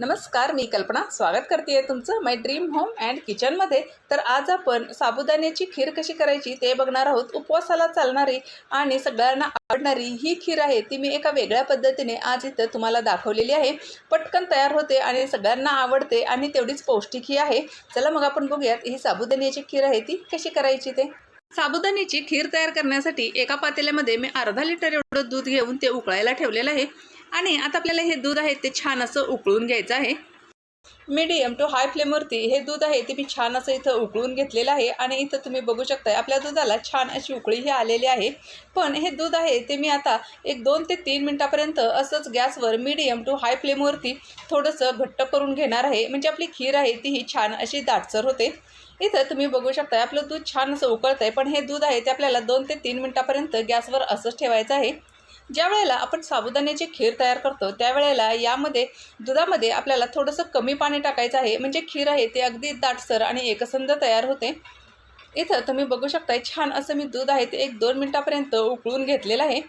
नमस्कार मी कल्पना. स्वागत करते आहे तुमचं माय ड्रीम होम अँड किचनमध्ये तर आज आपण साबुदाण्याची खीर कशी करायची ते बघणार आहोत. उपवासाला चालणारी आणि सगळ्यांना आवडणारी ही खीर आहे ती मी एका वेगळ्या पद्धतीने आज इथं तुम्हाला दाखवलेली आहे. पटकन तयार होते आणि सगळ्यांना आवडते आणि तेवढीच पौष्टिकही आहे. चला मग आपण बघूयात ही साबुदाण्याची खीर आहे ती कशी करायची ते. साबुदाण्याची खीर तयार करण्यासाठी एका पातेल्यामध्ये मी अर्धा लिटर एवढं दूध घेऊन ते उकळायला ठेवलेलं आहे. आणि आता आपल्याला हे दूध आहे ते छान असं उकळून घ्यायचं आहे. मीडियम टू हाय फ्लेमवरती हे दूध आहे ते मी छान असं इथं उकळून घेतलेलं आहे आणि इथं तुम्ही बघू शकताय आपल्या दुधाला छान अशी उकळीही आलेली आहे. पण हे दूध आहे ते मी आता एक दोन ते तीन मिनटापर्यंत असंच गॅसवर मीडियम टू हाय फ्लेमवरती थोडंसं घट्ट करून घेणार आहे. म्हणजे आपली खीर आहे ती ही छान अशी दाटसर होते. इथं तुम्ही बघू शकताय आपलं दूध छान असं उकळतं आहे पण हे दूध आहे ते आपल्याला दोन ते तीन मिनटापर्यंत गॅसवर असंच ठेवायचं आहे. ज्या वेळेला आपण साबुदाण्याची खीर तयार करतो त्यावेळेला यामध्ये दुधामध्ये आपल्याला थोडंसं कमी पाणी टाकायचं आहे. म्हणजे खीर आहे ते अगदी दाटसर आणि एकसंध तयार होते. इथं तुम्ही बघू शकताय छान असं मी दूध आहे ते एक दोन मिनटापर्यंत उकळून घेतलेलं आहे.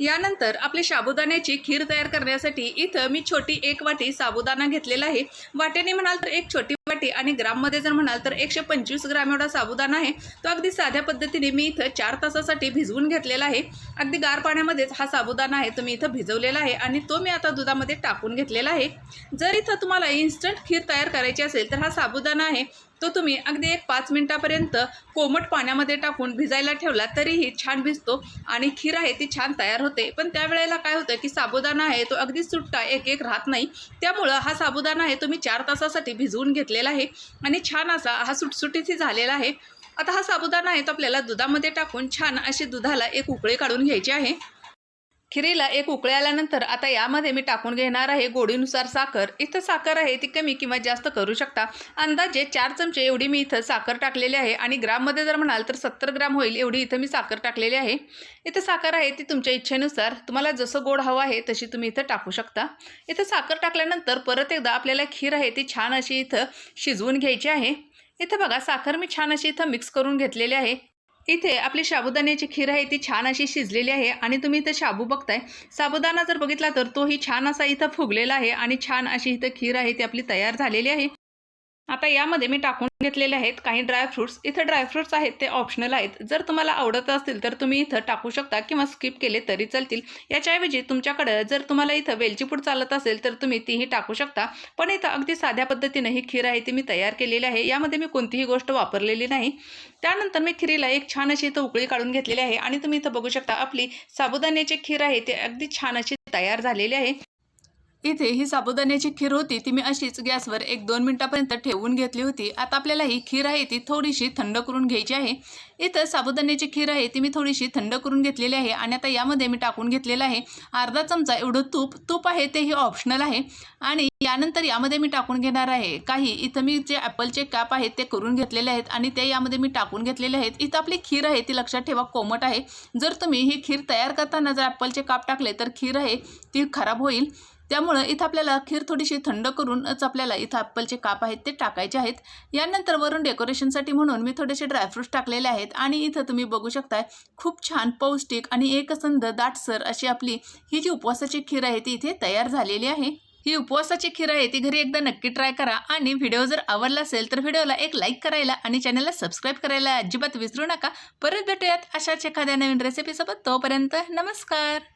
यानंतर आपली साबुदाण्याची खीर तयार करण्यासाठी इथं मी छोटी एक वाटी साबुदाणा घेतलेला आहे. वाट्याने म्हणाल तर एक छोटी वाटी आणि ग्राममध्ये जर म्हणाल तर एकशे पंचवीस ग्राम एवढा साबुदाणा आहे. तो अगदी साध्या पद्धतीने मी इथं चार तासासाठी भिजवून घेतलेला आहे. अगदी गार पाण्यामध्येच हा साबुदाणा आहे तो मी इथं भिजवलेला आहे आणि तो मी आता दुधामध्ये टाकून घेतलेला आहे. जर इथं तुम्हाला इन्स्टंट खीर तयार करायची असेल तर हा साबुदाणा आहे. तो तुम्ही अगदी एक पाच मिनटापर्यंत कोमट पाण्यामध्ये टाकून भिजायला ठेवला तरीही छान भिजतो आणि खीर आहे ती छान तयार होते. पण त्यावेळेला काय होतं की साबुदाणा आहे तो अगदी सुट्टा एक एक राहत नाही. त्यामुळं हा साबुदाणा आहे तो मी चार तासासाठी भिजवून घेतलेला आहे आणि छान असा हा सुटसुटीतही झालेला आहे. आता हा साबुदाणा आहे तो आपल्याला दुधामध्ये टाकून छान अशी दुधाला एक उकळी काढून घ्यायची आहे. खिरीला एक उकळी आल्यानंतर आता यामध्ये मी टाकून घेणार आहे गोडीनुसार साखर. इथं साखर आहे ती कमी किंवा जास्त करू शकता. अंदाजे चार चमचे एवढी मी इथं साखर टाकलेली आहे आणि ग्राममध्ये जर म्हणाल तर सत्तर ग्राम होईल एवढी इथं मी साखर टाकलेली आहे. इथं साखर आहे ती तुमच्या इच्छेनुसार. तुम्हाला जसं गोड हवं आहे तशी तुम्ही इथं टाकू शकता. इथं साखर टाकल्यानंतर परत एकदा आपल्याला खीर आहे ती छान अशी इथं शिजवून घ्यायची आहे. इथं बघा साखर मी छान अशी इथं मिक्स करून घेतलेली आहे. इथे आपली साबुदाण्याची खीर आहे ती छान अशी शिजलेली आहे आणि तुम्ही इथं शाबू बघताय. साबुदाणा जर बघितला तर तोही छान असा इथं फुगलेला आहे आणि छान अशी इथं खीर आहे ती आपली तयार झालेली आहे. आता यामध्ये मी टाकून घेतलेले आहेत काही ड्रायफ्रूट्स इथं ड्रायफ्रूट्स आहेत ते ऑप्शनल आहेत. जर तुम्हाला आवडत असतील तर तुम्ही इथं टाकू शकता किंवा स्किप केले तरी चालतील. याच्याऐवजी तुमच्याकडं जर तुम्हाला इथं वेलची पूड चालत असेल तर तुम्ही तीही टाकू शकता. पण इथं अगदी साध्या पद्धतीने ही खीर आहे ती मी तयार केलेली आहे. यामध्ये मी कोणतीही गोष्ट वापरलेली नाही. त्यानंतर मी खिरीला एक छान अशी इथं उकळी काढून घेतलेली आहे आणि तुम्ही इथं बघू शकता आपली साबुदाण्याची खीर आहे ते अगदी छान अशी तयार झालेली आहे. इथे ही साबुदाण्याची खीर होती ती मी अशीच गॅसवर एक दोन मिनटापर्यंत ठेवून घेतली होती. आता आपल्याला ही खीर आहे ती थोडीशी थंड करून घ्यायची आहे. इथं साबुदाण्याची खीर आहे ती मी थोडीशी थंड करून घेतलेली आहे आणि आता यामध्ये मी टाकून घेतलेलं आहे. अर्धा चमचा एवढं तूप तूप आहे ते ही ऑप्शनल आहे. आणि यानंतर यामध्ये मी टाकून घेणार आहे काही इथं मी जे ॲपलचे काप आहेत ते करून घेतलेले आहेत आणि ते यामध्ये मी टाकून घेतलेले आहेत. इथं आपली खीर आहे ती लक्षात ठेवा कोमट आहे. जर तुम्ही ही खीर तयार करताना जर ॲपलचे काप टाकले तर खीर आहे ती खराब होईल. त्यामुळं इथं आपल्याला खीर थोडीशी थंड करूनच आपल्याला इथं ॲपलचे काप आहेत ते टाकायचे आहेत. यानंतर वरून डेकोरेशनसाठी म्हणून मी थोडेसे ड्रायफ्रूट्स टाकलेले आहेत. आहेत. आणि इथं तुम्ही बघू शकताय खूप छान पौष्टिक आणि एकसंध दाटसर अशी आपली ही जी उपवासाची खीर आहे ती इथे तयार झालेली आहे. ही उपवासाची खीर आहे ती घरी एकदा नक्की ट्राय करा. आणि व्हिडिओ जर आवडला असेल तर व्हिडिओला एक लाईक करायला आणि चॅनलला सबस्क्राईब करायला अजिबात विसरू नका. परत भेटूयात अशाच एखाद्या नवीन रेसिपीसोबत तोपर्यंत नमस्कार.